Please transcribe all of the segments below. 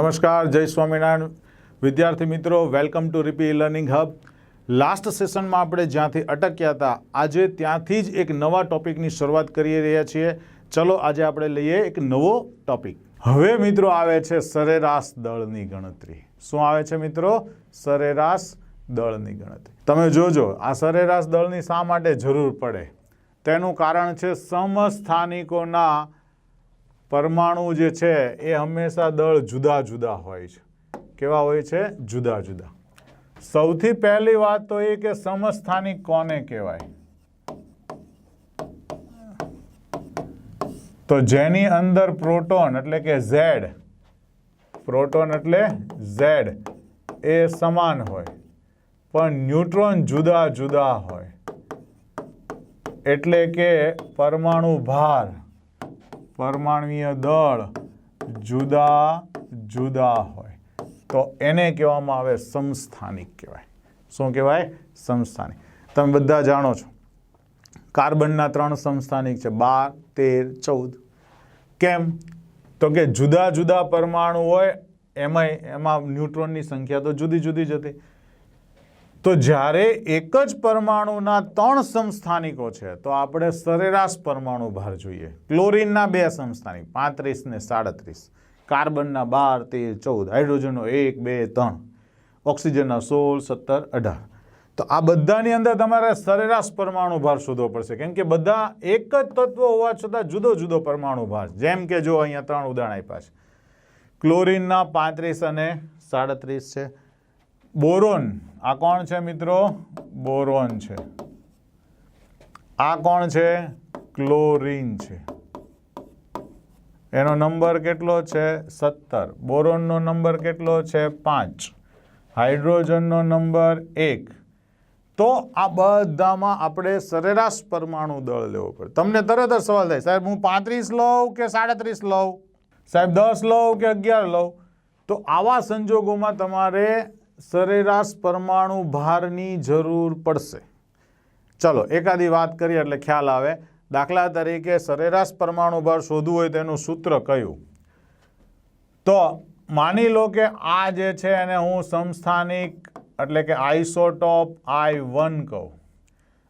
નમસ્કાર, જય સ્વામિનારાયણ. વિદ્યાર્થી મિત્રો વેલકમ ટુ રીપી લર્નિંગ હબ લાસ્ટ સેશનમાં આપણે જ્યાંથી અટક્યા હતા, આજે ત્યાંથી જ એક નવા ટોપિકની શરૂઆત કરી રહ્યા છીએ. ચલો, આજે આપણે લઈએ એક નવો ટોપિક હવે મિત્રો, આવે છે સરેરાશ દળની ગણતરી. શું આવે છે મિત્રો? સરેરાશ દળની ગણતરી. તમે જોજો, આ સરેરાશ દળની શા માટે જરૂર પડે? તેનું કારણ છે સમસ્થાનિકોના પરમાણુ જે છે, એ હંમેશા દળ જુદા જુદા હોય છે. કેવા હોય છે? જુદા જુદા. સૌથી પહેલી વાત તો એ કે સમસ્થાનિક કોને કહેવાય? તો જેની અંદર પ્રોટોન એટલે કે ઝેડ, પ્રોટોન એટલે ઝેડ, એ સમાન હોય. પણ ન્યુટ્રોન જુદા જુદા હોય. એટલે કે પરમાણુ ભાર. પરમાણુય દળ જુદા જુદા હોય. તો એને કહેવામાં આવે સમસ્થાનિક કહેવાય. શું કહેવાય? સમસ્થાનિક. તમે બધા જાણો છો. કાર્બનના ત્રણ સમસ્થાનિક છે. બાર, તેર, ચૌદ. કેમ? તો કે જુદા જુદા પરમાણુ હોય, એમાંય, એમાં ન્યુટ્રોનની સંખ્યા તો જુદી જુદી જ હતી. તો જ્યારે એક જ પરમાણુના ત્રણ સમસ્થાનિકો છે, તો આપણે સરેરાશ પરમાણુ ભાર જોઈએ. ક્લોરીનના બે સમસ્થાનિક પાંત્રીસ ને સાડત્રીસ. કાર્બનના બાર, તેર, ચૌદ. હાઇડ્રોજનનો એક, બે, ત્રણ. ઓક્સિજનના સોળ, સત્તર, અઢાર. તો આ બધાની અંદર તમારે સરેરાશ પરમાણુ ભાર શોધવો પડશે. કેમ કે બધા એક જ તત્વ હોવા છતાં જુદો જુદો પરમાણુ ભાર જેમ કે જો અહીંયા ત્રણ ઉદાહરણ આપ્યા છે. ક્લોરીનના પાંત્રીસ અને સાડત્રીસ છે. બોરોન. આ કોણ છે મિત્રો? બોરોન છે. આ કોણ છે? ક્લોરીન છે. એનો નંબર કેટલો છે? સત્તર. બોરોનનો નંબર કેટલો છે? પાંચ. હાઇડ્રોજનનો નંબર એક. તો આ બધામાં આપણે સરેરાશ પરમાણુ દળ લેવો પડે. તમને તરત જ સવાલ થાય, સાહેબ, હું પાંત્રીસ લઉં કે સાડત્રીસ લઉં? સાહેબ, દસ લઉં કે અગિયાર લઉં? તો આવા સંજોગોમાં તમારે સરેરાશ પરમાણુ ભારની જરૂર પડશે. ચલો, એકાદી વાત કરીએ એટલે ખ્યાલ આવે. દાખલા તરીકે સરેરાશ પરમાણુ ભાર શોધવું હોય તેનું સૂત્ર કયું? તો માની લો કે આ જે છે એને હું સંસ્થાનિક એટલે કે આઇસોટોપ આઈ વન કહું.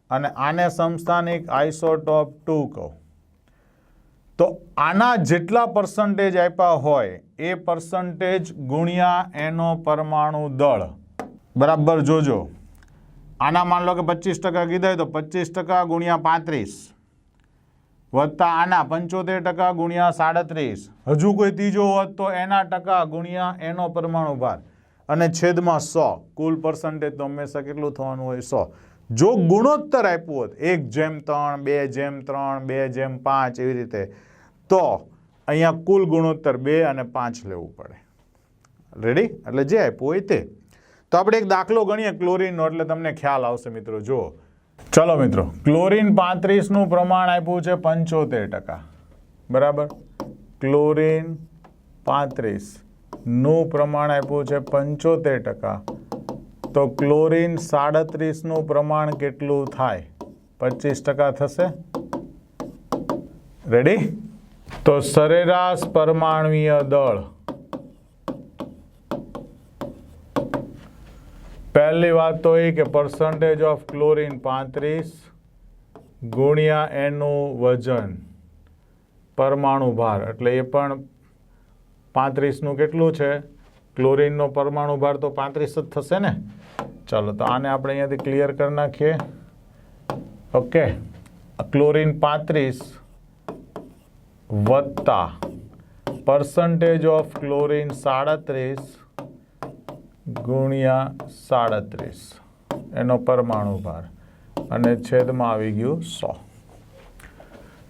અને આને સંસ્થાનિક આઇસોટોપ ટુ કહું. તો આના જેટલા પર્સન્ટેજ આપ્યા હોય, એ પર્સન્ટેજ ગુણ્યા એનો પરમાણુ દળ. બરાબર જોજો. આના માન લો કે પચીસ ટકા કીધા તો પચીસ ટકા ગુણ્યા પાંત્રીસ. વધતા આના પંચોતેર ટકા ગુણ્યા સાડત્રીસ. હજુ કોઈ ત્રીજો હોત તો એના ટકા ગુણ્યા એનો પરમાણુ ભાર. અને છેદમાં સો. કુલ પર્સન્ટેજ તો હંમેશા કેટલું થવાનું હોય? સો. જો ગુણોત્તર આપ્યું હોત, એક જેમ ત્રણ, બે જેમ ત્રણ, બે જેમ પાંચ, એવી રીતે. તો અહીંયા કુલ ગુણોત્તર બે અને પાંચ લેવું પડે. રેડી એટલે જે આપ્યું હોય તે. તો આપણે એક દાખલો ગણીએ ક્લોરીનનો, એટલે તમને ખ્યાલ આવશે મિત્રો, જુઓ. ચલો મિત્રો, ક્લોરીન પાંત્રીસનું પ્રમાણ આપ્યું છે પંચોતેર ટકા. બરાબર? ક્લોરીન પાંત્રીસનું પ્રમાણ આપ્યું છે પંચોતેર ટકા. તો ક્લોરીન સાડત્રીસનું પ્રમાણ કેટલું થાય? પચીસ ટકા થશે? રેડી તો સરેરાશ પરમાણુય દળ. પહેલી વાત તો એ કે પર્સન્ટેજ ઓફ ક્લોરીન પાંત્રીસ ગુણ્યા એનું વજન પરમાણુ ભાર. એટલે એ પણ પાંત્રીસનું કેટલું છે? ક્લોરીનનો પરમાણુ ભાર તો પાંત્રીસ જ થશે ને? ચાલો, તો આને આપણે અહીંયાથી ક્લિયર કરી નાખીએ. ઓકે ક્લોરીન પાંત્રીસ વત્તા. પર્સન્ટેજ ઓફ ક્લોરીન સાડત્રીસ ગુણ્યા સાડત્રીસ. એનો પરમાણુ ભાર. અને છેદમાં આવી ગયું સો.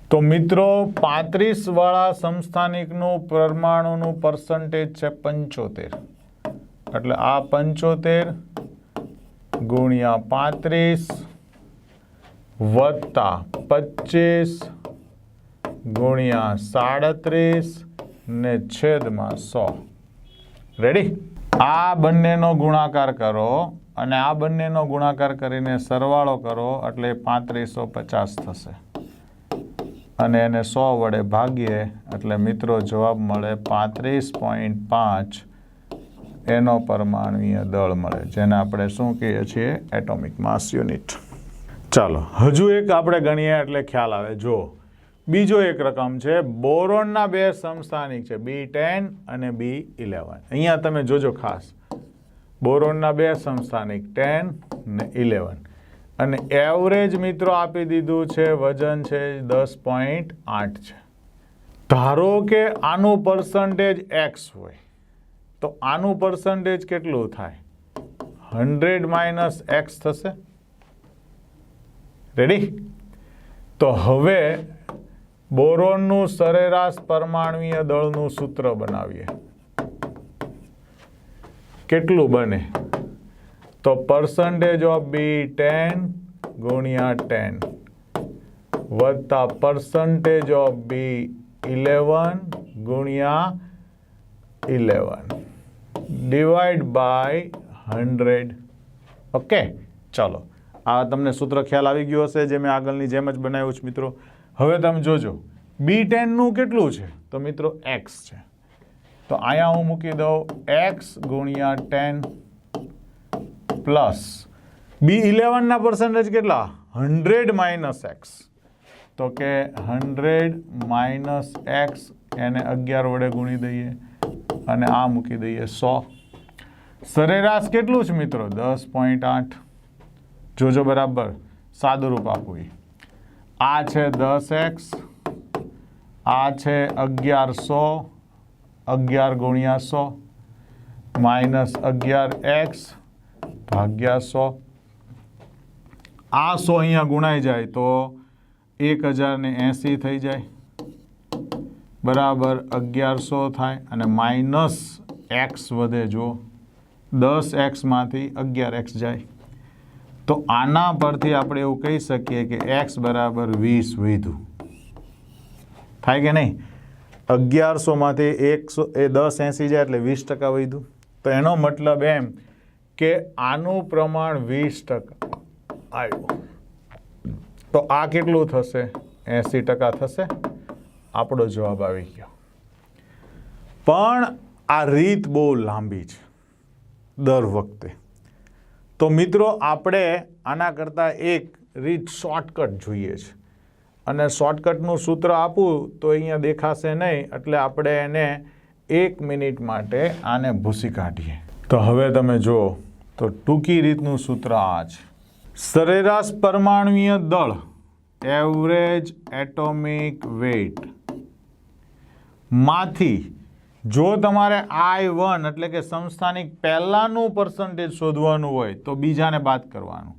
તો મિત્રો, પાંત્રીસ વાળા સમસ્થાનિકનું પરમાણુનું પર્સન્ટેજ છે પંચોતેર. એટલે આ પંચોતેર ગુણ્યા પાંત્રીસ વત્તા પચીસ ગુણ્યા સાડત્રીસ ને છેદમાં સો. રેડી આ બંનેનો ગુણાકાર કરો અને આ બંનેનો ગુણાકાર કરીને સરવાળો કરો એટલે પાંત્રીસો પચાસ થશે. અને એને સો વડે ભાગીએ એટલે મિત્રો જવાબ મળે પાંત્રીસ પોઈન્ટ પાંચ એનો પરમાણુય દળ મળે, જેને આપણે શું કહીએ છીએ? એટોમિક માસ યુનિટ ચાલો, હજુ એક આપણે ગણીએ એટલે ખ્યાલ આવે. જો બીજો એક રકમ છે, બોરોનના બે સમસ્થાનિક છે, બી ટેન અને બી ઇલેવન. અહીંયા તમે જોજો ખાસ. બોરોનના બે સમસ્થાનિક ટેન ને ઇલેવન. અને એવરેજ મિત્રો આપી દીધું છે, વજન છે દસ પોઈન્ટ આઠ છે. ધારો કે આનું પર્સન્ટેજ એક્સ હોય, તો આનું પર્સન્ટેજ કેટલું થાય? હંડ્રેડ માઇનસ એક્સ થશે. રેડી તો હવે બોરોનનું સરેરાશ પરમાણુય દળનું સૂત્ર બનાવીએ. કેટલું બને? તો પર્સન્ટેજ ઓફ બી ટેન ગુણ્યા ટેન વત્તા પર્સન્ટેજ ઓફ બી ઇલેવન ગુણ્યા eleven divide by hundred okay ચાલો. આ તમને સૂત્ર ખ્યાલ આવી ગયો હશે, જે મેં આગળની જેમ જ બનાવ્યું છે, મિત્રો. હવે તમે જોજો બી ટેનનું કેટલું છે? તો મિત્રો એક્સ છે. તો અહીંયા હું મૂકી દઉં એક્સ ગુણ્યા ટેન પ્લસ બી ઇલેવનના પર્સન્ટેજ કેટલા? હંડ્રેડ માઇનસ એક્સ તો કે હંડ્રેડ માઇનસ એક્સ એને અગિયાર વડે ગુણી દઈએ અને આ મૂકી દઈએ સો. સરેરાશ કેટલું છે મિત્રો? દસ પોઈન્ટ આઠ. જોજો બરાબર સાદુરૂપ આપવું. આ છે દસ એક્સ, આ છે અગિયારસો, અગિયાર ગુણ્યા સો, માઇનસ અગિયાર એક્સ ભાગ્યા આ સો અહીંયા ગુણાઈ જાય તો એક હજારને એંસી થઈ જાય. બરાબર અગિયારસો થાય અને માઇનસ એક્સ વધે જો દસ એક્સમાંથી અગિયાર એક્સ જાય. તો આના પરથી આપણે એવું કહી શકીએ કે એક્સ બરાબર વીસ વીધું. થાય કે નહીં? અગિયારસોમાંથી એકસો, એ દસ એંસી જાય એટલે વીસ ટકા વધ્યું. તો એનો મતલબ એમ કે આનું પ્રમાણ વીસ ટકા આવ્યું. તો આ કેટલું થશે? એંસી ટકા થશે. આપણો જવાબ આવી ગયો. પણ આ રીત બહુ લાંબી છે. દર વખતે. તો મિત્રો, આપણે આના કરતાં એક રીત શોર્ટકટ જોઈએ છે. અને શોર્ટકટનું સૂત્ર આપું તો અહીંયા દેખાશે નહીં, એટલે આપણે એને એક મિનિટ માટે આને ભૂસી કાઢીએ. તો હવે તમે જુઓ, તો ટૂંકી રીતનું સૂત્ર આ છે. સરેરાશ પરમાણુય દળ એવરેજ એટોમિક વેઇટમાંથી જો તમારે આઈ વન એટલે કે સંસ્થાનિક પહેલાંનું પર્સન્ટેજ શોધવાનું હોય તો બીજાને બાદ કરવાનું.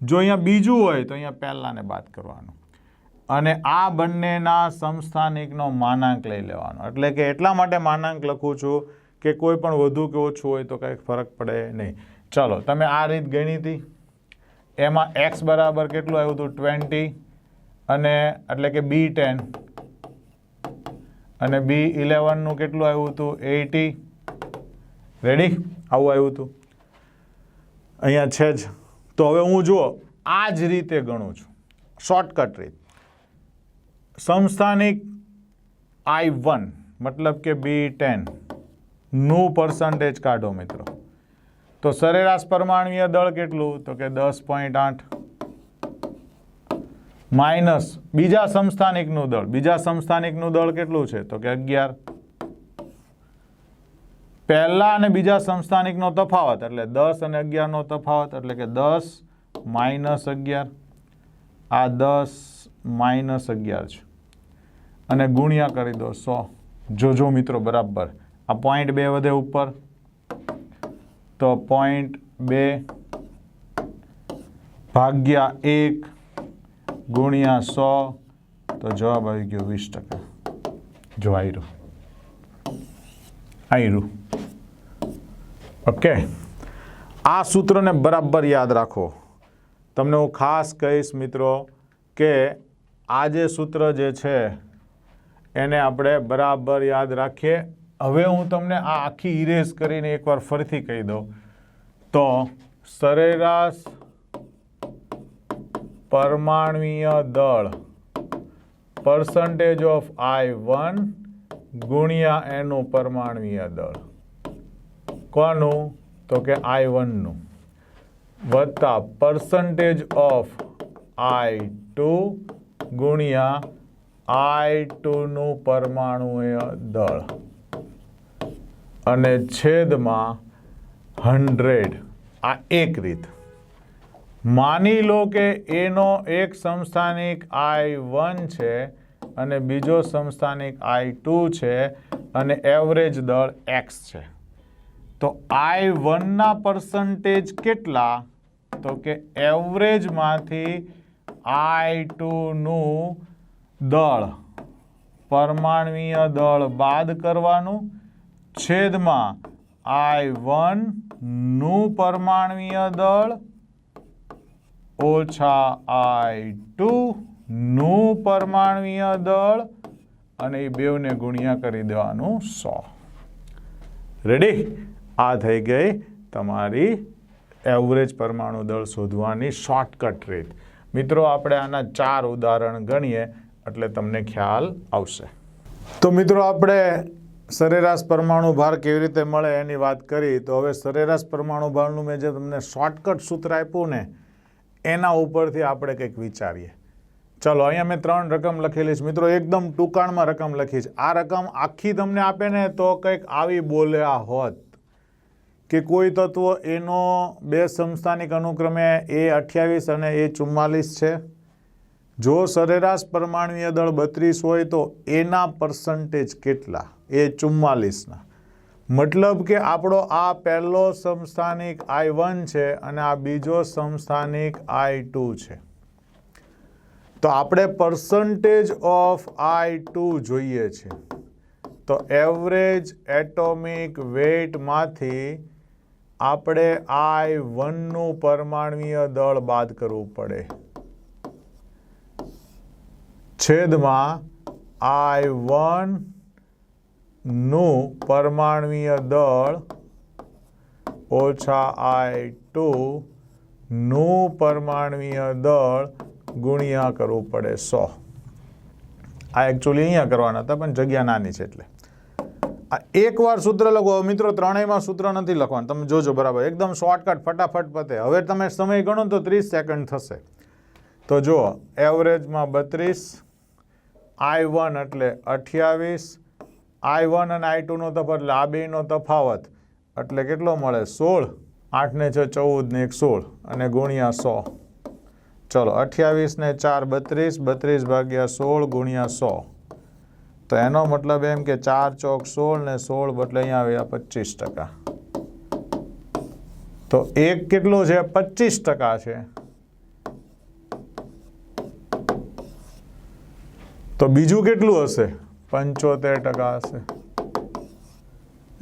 જો અહીંયા બીજું હોય તો અહીંયા પહેલાંને બાદ કરવાનું. અને આ બંનેના સંસ્થાનિકનો માનાંક લઈ લેવાનો. એટલે કે એટલા માટે માનાંક લખું છું કે કોઈ પણ વધુ કે ઓછું હોય તો કંઈક ફરક પડે નહીં. ચાલો, તમે આ રીત ગણી હતી. એમાં એક્સ બરાબર કેટલું આવ્યું હતું? ટ્વેન્ટી અને એટલે કે બી ટેન અને બી ઇલેવનનું કેટલું આવ્યું હતું? એટી રેડી આવું આવ્યું હતું. અહીંયા છે જ. તો હવે હું જુઓ. આ જ રીતે ગણું છું. શોર્ટકટ રીત સંસ્થાનિક આઈ વન મતલબ કે બી ટેનનું પર્સન્ટેજ કાઢો મિત્રો. તો સરેરાશ પરમાણ્વીય દળ કેટલું? તો કે દસ પોઈન્ટ આઠ. માઇનસ બીજા સંસ્થાનિકનું દળ. બીજા સંસ્થાનિકનું દળ કેટલું છે? તો કે અગિયાર. પહેલા અને બીજા સંસ્થાનિકનો તફાવત, એટલે દસ અને અગિયારનો તફાવત, એટલે કે દસ માઇનસ અગિયાર. આ દસ માઇનસ અગિયાર છે. અને ગુણ્યા કરી દો સો. જોજો મિત્રો, બરાબર. આ પોઈન્ટ બે વધે ઉપર. તો પોઈન્ટ બે ભાગ્યા એક ગુણ્યા સો, તો જવાબ આવી ગયો વીસ ટકા. જો આયરું. આયરું. ઓકે. આ સૂત્રને બરાબર યાદ રાખો. તમને હું ખાસ કહીશ મિત્રો કે આ જે સૂત્ર જે છે, એને આપણે બરાબર યાદ રાખીએ. હવે હું તમને આ આખી ઇરેઝ કરીને એકવાર ફરીથી કહી દઉં. તો સરેરાશ પરમાણુય દળ. પર્સન્ટેજ ઓફ આઈ વન ગુણ્યા એનું પરમાણુય દળ. કોનું? તો કે આઈ વનનું વત્તા પર્સન્ટેજ ઓફ આઈ ટુ ગુણ્યા આઈ ટુનું પરમાણુય દળ. અને છેદમાં હંડ્રેડ આ એક રીત. માની લો કે એનો એક સંસ્થાનિક આઈ વન છે અને બીજો સંસ્થાનિક આઈ ટુ છે અને એવરેજ દળ એક્સ છે. તો આઈ વનના પર્સન્ટેજ કેટલા? તો કે એવરેજમાંથી આઈ ટુનું દળ, પરમાણવીય દળ બાદ કરવાનું, છેદમાં આઈ વનનું પરમાણવીય દળ ઓછા આઈ ટુ નું પરમાણવીય દળ અને એ બેવને ગુણ્યા કરી દેવાનું સો. રેડી આ થઈ ગઈ તમારી એવરેજ પરમાણુ દળ શોધવાની શોર્ટકટ રીત મિત્રો, આપણે આના ચાર ઉદાહરણ ગણીએ, એટલે તમને ખ્યાલ આવશે. તો મિત્રો, આપણે સરેરાશ પરમાણુ ભાર કેવી રીતે મળે એની વાત કરી. તો હવે સરેરાશ પરમાણુ ભારનું મેં જે તમને શોર્ટકટ સૂત્ર આપ્યું ને એના ઉપરથી આપણે કંઈક વિચારીએ. ચલો, અહીંયા મેં ત્રણ રકમ લખેલી છે. મિત્રો, એકદમ ટૂંકાણમાં રકમ લખી છે. આ રકમ આખી તમને આપે ને તો કંઈક આવી બોલ્યા હોત કે કોઈ તત્વ એનો બે સંસ્થાનિક અનુક્રમે એ અઠ્યાવીસ અને એ ચુમ્માલીસ છે. જો સરેરાશ પરમાણુય દળ બત્રીસ હોય તો એના પર્સન્ટેજ કેટલા? એ ચુમ્માલીસના. મતલબ કે આપણો આ પહેલો સંસ્થાનિક આઈ વન છે અને આ બીજો સંસ્થાનિક આઈ છે. તો આપણે પર્સન્ટેજ ઓફ આઈ ટુ જોઈએ છે. તો એવરેજ એટોમિક વેટમાંથી આપણે આઈ વનનું પરમાણવીય દળ બાદ કરવું પડે. છેદમાં આઈ વન નું પરમાણવીય દળ ઓછા આઈ ટુ નું પરમાણવીય દળ ગુણ્યા કરવું પડે સો. આ એકચ્યુઅલી અહીંયા કરવાના હતા, પણ જગ્યા નાની છે એટલે. આ એકવાર સૂત્ર લખો. મિત્રો, ત્રણેયમાં સૂત્ર નથી લખવાનું. તમે જોજો બરાબર. એકદમ શોર્ટકટ ફટાફટ પતે. હવે તમે સમય ગણો તો ત્રીસ સેકન્ડ થશે. તો જુઓ એવરેજમાં બત્રીસ આઈ વન એટલે અઠ્યાવીસ આઈ વન અને આઈ ટુનો તફાવત, એટલે આ બેનો તફાવત. એટલે કેટલો મળે? સોળ. આઠ ને છ ચૌદ ને એક, સોળ. અને ગુણ્યા સો. ચલો અઠ્યાવીસ ને ચાર, બત્રીસ. બત્રીસ ભાગ્યા સોળ, ગુણ્યા સો. તો એનો મતલબ એમ કે ચાર ચોક સોળ ને સોળ એટલે અહીંયા આવ્યા પચીસ ટકા. તો એક કેટલું છે? પચીસ ટકા છે. તો બીજું કેટલું હશે? પંચોતેર ટકા હશે.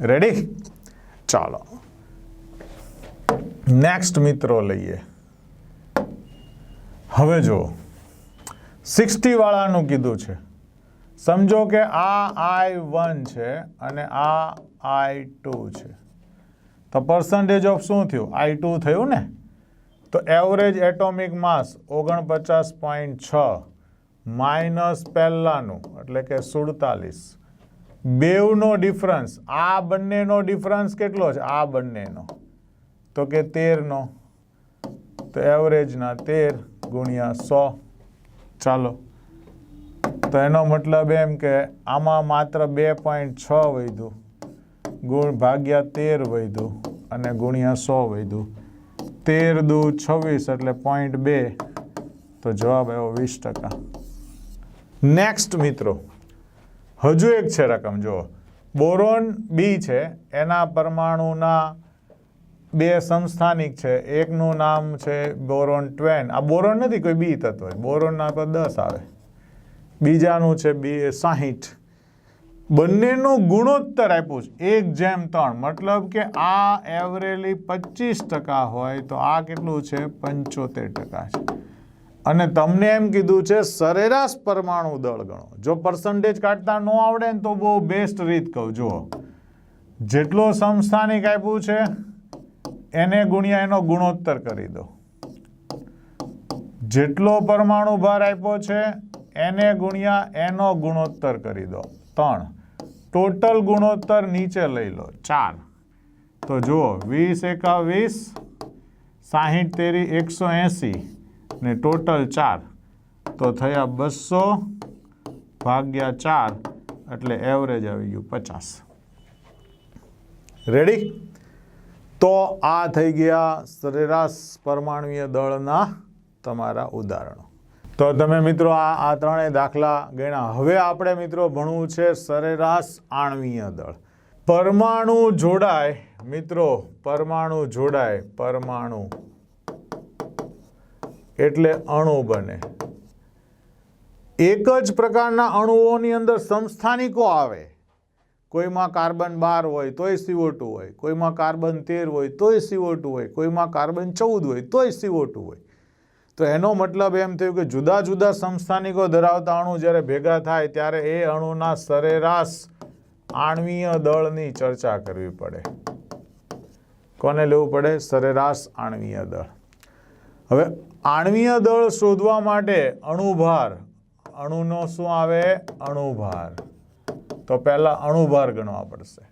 રેડી ચાલો. નેક્સ્ટ મિત્રો લઈએ. હવે જો સિક્સટી વાળાનું કીધું છે. સમજો કે આ આઈ વન છે અને આ આઈ ટુ છે. તો પર્સન્ટેજ ઓફ શું થયું? આઈ ટુ થયું ને? તો એવરેજ એટોમિક માસ ઓગણપચાસ પોઈન્ટ છ. માઇનસ પહેલાંનું, એટલે કે સુડતાલીસ. બેવનો ડિફરન્સ, આ બંનેનો ડિફરન્સ કેટલો છે? આ બંનેનો. તો કે તેરનો. તો એવરેજના તેર ગુણ્યા સો. ચાલો. તો એનો મતલબ એમ કે આમાં માત્ર બે પોઈન્ટ છ વધ્યું, ગુણ ભાગ્યા તેર વધ્યું અને ગુણ્યા સો વધ્યું. તેર દુ છવ્વીસ એટલે પોઈન્ટ બે. તો જવાબ આવ્યો વીસ ટકા. નેક્સ્ટ મિત્રો. હજુ એક છે રકમ, જુઓ. બોરોન બી છે, એના પરમાણુના બે સંસ્થાનિક છે. એકનું નામ છે બોરોન ટ્વેન. આ બોરોન નથી, કોઈ બી તત્વ બોરોનના પર દસ આવે. બીજાનું છે બી સાહીઠ. બંનેનું ગુણોત્તર આપ્યું છે. એક જેમ ત્રણ. મતલબ કે આ એવરેલી પચીસ ટકા હોય તો આ કેટલું છે? પંચોતેર ટકા છે. અને તમને એમ કીધું છે, સરેરાશ પરમાણુ દળ ગણો. જો પર્સન્ટેજ કાઢતા ન આવડે ને તો બહુ બેસ્ટ રીત કહું. જુઓ. જેટલો સંસ્થાનિક આપ્યું છે, એને ગુણ્યા એનો ગુણોત્તર કરી દો. જેટલો પરમાણુ ભાર આપ્યો છે, એને ગુણ્યા એનો ગુણોત્તર કરી દો. ત્રણ. ટોટલ ગુણોત્તર નીચે લઈ લો. ચાર. તો જુઓ, વીસ એકા વીસ સાહીઠ તેરી એકસો એંસી. ને ટોટલ ચાર. તો થયા બસો ભાગ્યા ચાર, એટલે એવરેજ આવી ગયું પચાસ. રેડી તો આ થઈ ગયા સરેરાશ પરમાણુય દળના તમારા ઉદાહરણો. તો તમે મિત્રો આ આ ત્રણેય દાખલા ગણ્યા. હવે આપણે મિત્રો ભણવું છે સરેરાશ આણવીય દળ. પરમાણુ જોડાય, મિત્રો, પરમાણુ જોડાય, પરમાણુ. એટલે અણુ બને. એક જ પ્રકારના અણુઓની અંદર સંસ્થાનિકો આવે. કોઈમાં કાર્બન બાર હોય, તોય સીઓ હોય. કોઈમાં કાર્બન તેર હોય, તોય સીઓ હોય. કોઈમાં કાર્બન ચૌદ હોય, તોય સીઓ હોય. તો એનો મતલબ એમ થયું કે જુદા જુદા સંસ્થાનિકો ધરાવતા અણુ જ્યારે ભેગા થાય ત્યારે એ અણુના સરેરાશ આણવીય દળની ચર્ચા કરવી પડે. કોને લેવું પડે? સરેરાશ આણવીય દળ. હવે આણવીય દળ શોધવા માટે અણુભાર. અણુનો શું આવે? અણુભાર. તો પહેલાં અણુભાર ગણવા પડશે.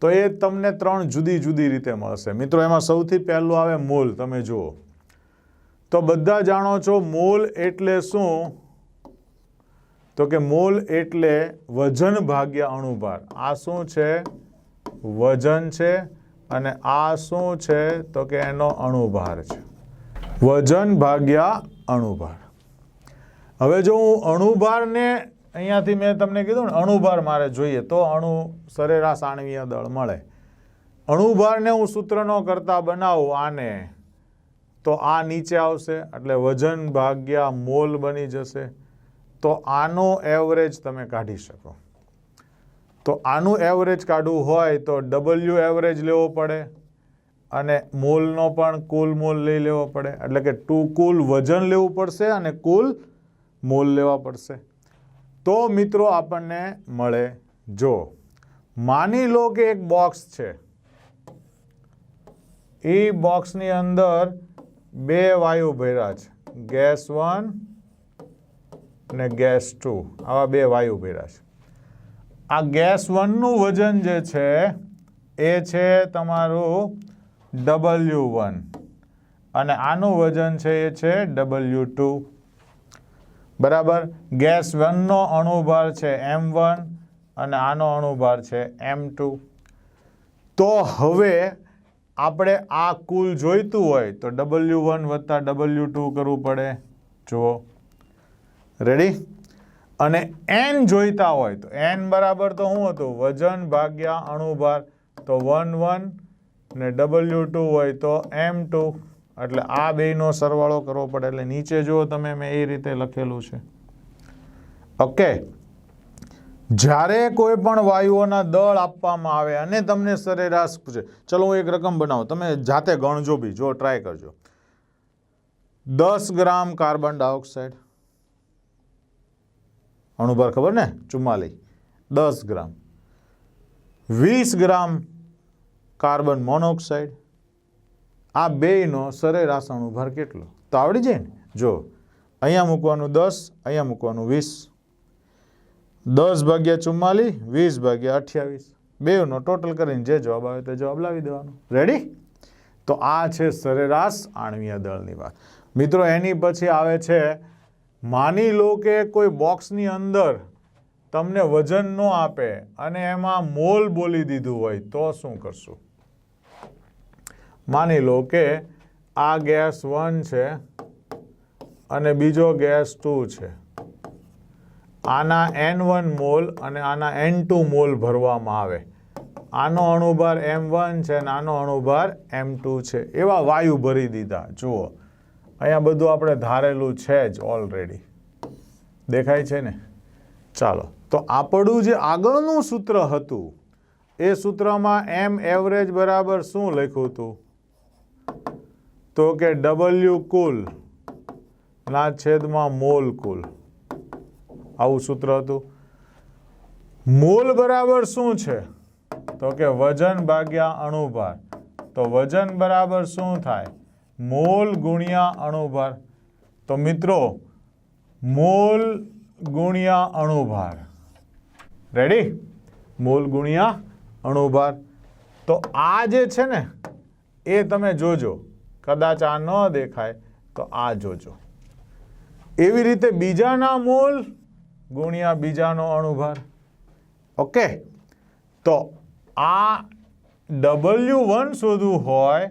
તો એ તમને ત્રણ જુદી જુદી રીતે મળશે. મિત્રો, એમાં સૌથી પહેલું આવે મોલ. તમે જુઓ. તો બધા જાણો છો મોલ એટલે શું? તો કે મોલ એટલે વજન ભાગ્યા અણુભાર. આ શું છે? વજન છે. અને આ શું છે? તો કે એનો અણુભાર છે. વજન ભાગ્યા અણુભાર. હવે જો હું અણુભારને અહીંયાથી મેં તમને કીધું ને, અણુભાર મારે જોઈએ તો અણુ સરેરાશ આણવીય દળ મળે. અણુભારને હું સૂત્રનો કરતા બનાવું આને, તો આ નીચે આવશે, એટલે વજન ભાગ્યા મોલ બની જશે. તો આનો એવરેજ તમે કાઢી શકો. તો આનું એવરેજ કાઢવું હોય તો ડબલ્યુ એવરેજ લેવો પડે. અને મૂલનો પણ કુલ મૂલ લઈ લેવો પડે. એટલે કે ટુ કુલ વજન લેવું પડશે અને કુલ મૂલ લેવા પડશે. તો મિત્રો આપણને મળે જો. માની લો કે એક બોક્સ છે. એ બોક્સની અંદર બે વાયુ ભર્યા છે. ગેસ વન ને ગેસ ટુ. આવા બે વાયુ ભર્યા છે. આ ગેસ વનનું વજન જે છે, એ છે તમારું ડબલ્યુ વન અને આનું વજન છે એ છે ડબલ્યુ ટુ બરાબર? ગેસ વનનો અણુભાર છે એમ વન અને આનો અણુભાર છે એમ ટુ તો હવે આપણે આ કુલ જોઈતું હોય તો ડબલ્યુ વન વત્તા ડબલ્યુ ટુ કરવું પડે. જુઓ. રેડી અને એન જોઈતા હોય તો એન બરાબર તો શું હતું? વજન ભાગ્યા અણુભાર. તો વન વન ને ડબલ્યુ ટુ હોય તો એમ ટુ એટલે આ બેયનો સરવાળો કરવો પડે. એટલે નીચે જુઓ તમે, મેં એ રીતે લખેલું છે. ઓકે જ્યારે કોઈ પણ વાયુઓના દળ આપવામાં આવે અને તમને સરેરાશ પૂછે, ચલો હું એક રકમ બનાવું. તમે જાતે ગણજો બી જો ટ્રાય કરજો. દસ ગ્રામ કાર્બન ડાયોક્સાઇડ. અણુભાર ખબર ને? ચુમ્માલી દસ ગ્રામ. વીસ ગ્રામ કાર્બન મોનોક્સાઇડ. આ બેયનો સરેરાશ અણુભાર કેટલો? તો આવડી જાય ને? જો, અહીંયા મૂકવાનું દસ, અહીંયા મૂકવાનું વીસ. દસ ભાગ્યા ચુમ્માલી વીસ ભાગ્યા અઠ્યાવીસ. બેનો ટોટલ કરીને જે જવાબ આવે તે જવાબ લાવી દેવાનો. રેડી તો આ છે સરેરાશ આણવીય દળની વાત. મિત્રો, એની પછી આવે છે, માની લો કે કોઈ બોક્સની અંદર તમને વજન ન આપે અને એમાં મોલ બોલી દીધું હોય તો શું કરશું? માની લો કે આ ગેસ વન છે અને બીજો ગેસ ટુ છે. આના એન વન મોલ અને આના એન ટુ મોલ ભરવામાં આવે. આનો અણુભાર એમ વન છે અને આનો અણુભાર એમ ટુ છે. એવા વાયુ ભરી દીધા. જુઓ. અહીંયા બધું આપણે ધારેલું છે જ ઓલરેડી દેખાય છે ને? ચાલો. તો આપણું જે આગળનું સૂત્ર હતું, એ સૂત્રમાં એમ એવરેજ બરાબર શું લખ્યું હતું? તો કે ડબલ્યુ કુલ ના છેદમાં મોલ કુલ. આવું સૂત્ર હતું. મોલ બરાબર શું છે? તો કે વજન ભાગ્યા અણુભાર. તો વજન બરાબર શું થાય? મોલ ગુણ્યા અણુભાર. તો મિત્રો, મોલ ગુણ્યા અણુભાર. રેડી મોલ ગુણ્યા અણુભાર. તો આ જે છે ને, એ તમે જોજો. કદાચ આ ન દેખાય, તો આ જોજો. એવી રીતે બીજાના મૂલ ગુણ્યા બીજાનો અણુભાર. ઓકે? તો આ ડબલ્યુ વન શોધવું હોય,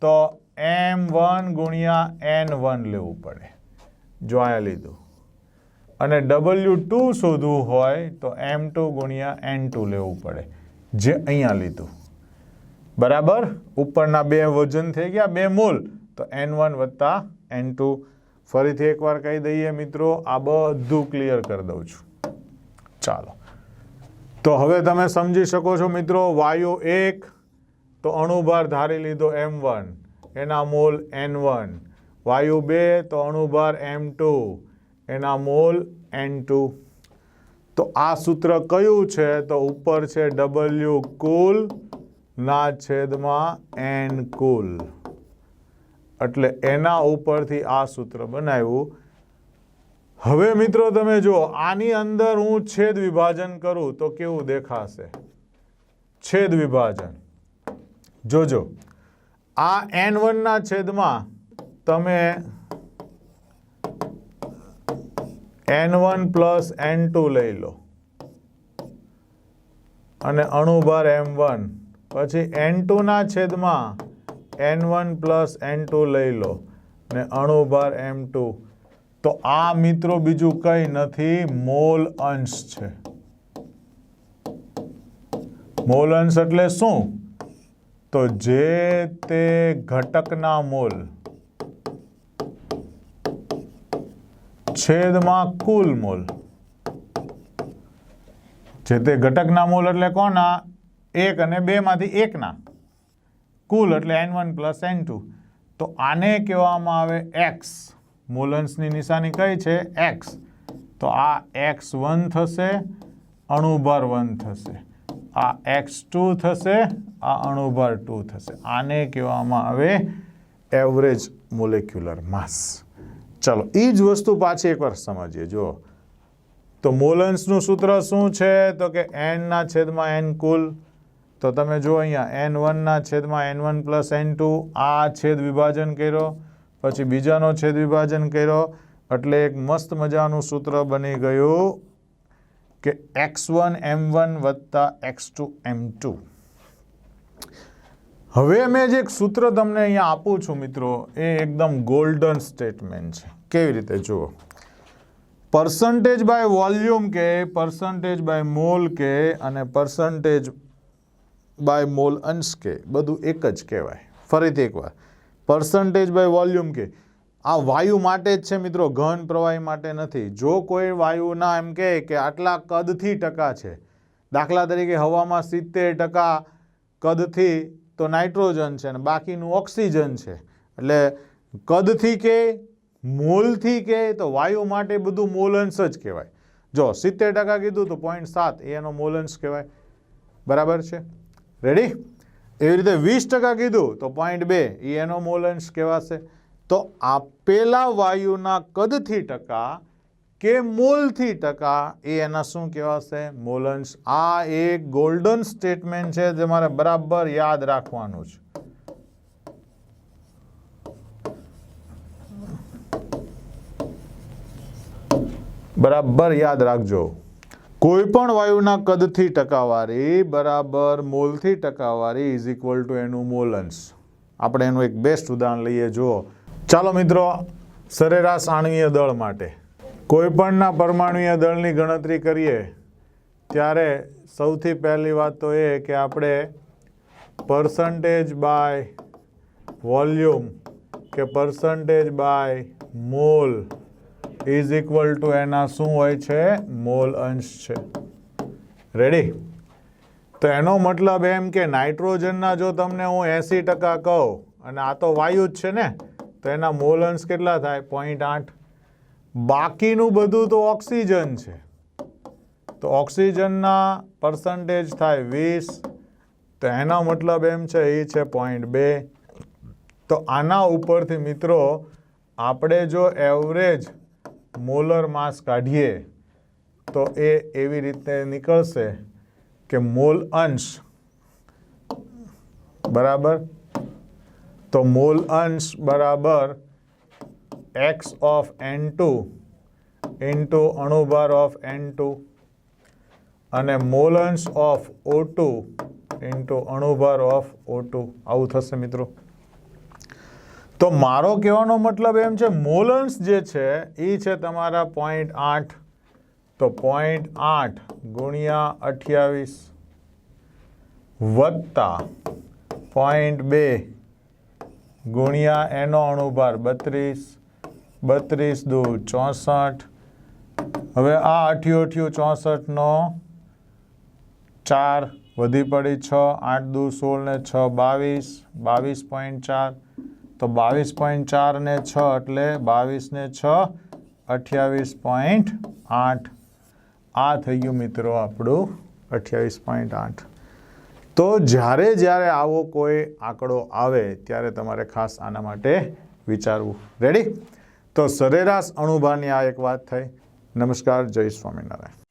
તો એમ વન ગુણ્યા એન વન લેવું પડે. જો અહીંયા લીધું. અને ડબલ્યુ ટુ શોધવું હોય, તો એમ ટુ ગુણ્યા એન ટુ લેવું પડે. જે અહીંયા લીધું. બરાબર? ઉપરના બે વજન થઈ ગયા, બે મોલ. તો એન વન વત્તા એન ટુ ફરીથી એકવાર કહી દઈએ મિત્રો, આ બધું ક્લિયર કરી દઉં છું. ચાલો. તો હવે તમે સમજી શકો છો મિત્રો, વાયુ એક, તો અણુભાર ધારી લીધો એમ વન એના મોલ એન વન વાયુ બે, તો અણુભાર એમ ટુ એના મોલ એન ટુ તો આ સૂત્ર કયું છે? તો ઉપર છે ડબલ્યુ કુલ ના છેદમાં એન કુલ. એટલે એના ઉપરથી આ સૂત્ર બનાવ્યું. હવે મિત્રો તમે જો, આની અંદર હું છેદ વિભાજન કરું તો કેવું દેખાશે? છેદ વિભાજન. જોજો, આ એન વનના છેદમાં તમે N one plus N two લઈ લો. અને અણુભાર એમ વન. પછી એન ટુના છેદમાં N one plus N two લઈ લો ને અણુભાર એમ ટુ તો આ મિત્રો બીજું કંઈ નથી, મોલ અંશ છે. મોલ અંશ એટલે શું? તો જે તે ઘટકના મોલ છેદમાં કુલ મોલ. જે તે ઘટકના મોલ એટલે કોના એક અને બેમાંથી એકના. કુલ એટલે N one plus N two. તો આને કહેવામાં આવે એક્સ. મોલન્સની નિશાની કઈ છે? એક્સ. તો આ એક્સ વન થશે, અણુભાર વન થશે. આ એક્સ ટુ થશે, આ અણુભાર ટુ થશે. આને કહેવામાં આવે એવરેજ મોલેક્યુલર માસ. ચલો એ જ વસ્તુ પાછી એકવાર સમજીએ. જો તો મોલન્સનું સૂત્ર શું છે? તો કે એનના છેદમાં એન કુલ તો તમે જો અહીંયા એન વનના છેદમાં N one plus N two આ છેદ વિભાજન કર્યો, પછી બીજાનો છેદ વિભાજન કર્યો, એટલે એક મસ્ત મજાનું સૂત્ર બની ગયું કે એક્સ વન એમ વન વત્તા એક્સ ટુ એમ ટુ હવે મેં જે એક સૂત્ર તમને અહીંયા આપું છું મિત્રો, એ એકદમ ગોલ્ડન સ્ટેટમેન્ટ છે. કેવી રીતે જુઓ? પર્સન્ટેજ બાય વોલ્યુમ કે પર્સન્ટેજ બાય મોલ કે, અને પર્સન્ટેજ બાય મોલ અંશ કે બધું એક જ કહેવાય. ફરીથી એકવાર. પર્સન્ટેજ બાય વોલ્યુમ કે. આ વાયુ માટે જ છે મિત્રો, ઘન પ્રવાહી માટે નથી. જો કોઈ વાયુના એમ કહે કે આટલા કદથી ટકા છે, દાખલા તરીકે હવામાં સિત્તેર ટકા કદથી તો નાઇટ્રોજન છે અને બાકીનું ઓક્સિજન છે. એટલે કદથી કે મોલથી કે તો વાયુ માટે બધું મોલન્સ જ કહેવાય. જો સિત્તેર ટકા કીધું તો પોઈન્ટ સાત એનો મોલન્સ કહેવાય. બરાબર છે? રેડી એવી રીતે વીસ ટકા કીધું, તો પોઈન્ટ બે એ એનો અંશ કહેવાશે. તો આપેલા વાયુના કદથી ટકા કે મોલથી ટકા, એ એના શું કહેવાશે? મોલન્સ. આ એક ગોલ્ડન સ્ટેટમેન્ટ છે જે મારે બરાબર યાદ રાખવાનું છે. બરાબર યાદ રાખજો. કોઈ પણ વાયુના કદથી ટકાવારી, બરાબર મોલથી ટકાવારી ઇઝ ઇક્વલ ટુ એનું મોલન્સ. આપણે એનું એક બેસ્ટ ઉદાહરણ લઈએ, જુઓ. ચાલો મિત્રો, સરેરાશ આણવીય દળ માટે. કોઈપણના પરમાણુય દળની ગણતરી કરીએ. ત્યારે સૌથી પહેલી વાત તો એ કે આપણે પર્સન્ટેજ બાય વોલ્યુમ કે percentage by mole is equal to એના શું હોય છે? મોલ અંશ છે. રેડી તો એનો મતલબ એમ કે નાઇટ્રોજનના જો તમને હું એંસી ટકા કહું, અને આ તો વાયુ જ છે ને, તો એના મોલ અંશ કેટલા થાય? પોઈન્ટ આઠ. બાકીનું બધું તો ઓક્સિજન છે. તો ઓક્સિજનના પર્સન્ટેજ થાય વીસ. તો એનો મતલબ એમ છે, એ છે પોઈન્ટ બે. તો આના ઉપરથી મિત્રો, આપણે જો એવરેજ મોલર માસ કાઢીએ, તો એ એવી રીતે નીકળશે કે મોલ અંશ, બરાબર? તો મોલ અંશ બરાબર x of N two into અણુભાર of N two અને મોલ અંશ ઓફ ઓ ટુ ઇન્ટુ અણુભાર ઓફ ઓ ટુ આવું થશે મિત્રો. તો મારો કહેવાનો મતલબ એમ છે, મોલન્સ જે છે એ છે તમારા પોઈન્ટ આઠ. તો પોઈન્ટ આઠ ગુણ્યા અઠ્યાવીસ વત્તા પોઈન્ટ બે ગુણ્યા એનો અણુભાર બત્રીસ. બત્રીસ દુ ચોસઠ. હવે આ અઠ્યું અઠ્યું ચોસઠનો ચાર વધી પડી છ, આઠ દુ સોળ ને છ, બાવીસ. બાવીસ પોઈન્ટ ચાર. તો બાવીસ પોઈન્ટ ચાર ને છ એટલે બાવીસ ને છ અઠ્યાવીસ પોઈન્ટ આઠ. આ થઈ ગયું મિત્રો આપણું અઠ્યાવીસ પોઈન્ટ આઠ. તો જ્યારે જ્યારે આવો કોઈ આંકડો આવે ત્યારે તમારે ખાસ આના માટે વિચારવું. રેડી તો સરેરાશ અણુભાની આ એક વાત થઈ. નમસ્કાર, જય સ્વામિનારાયણ.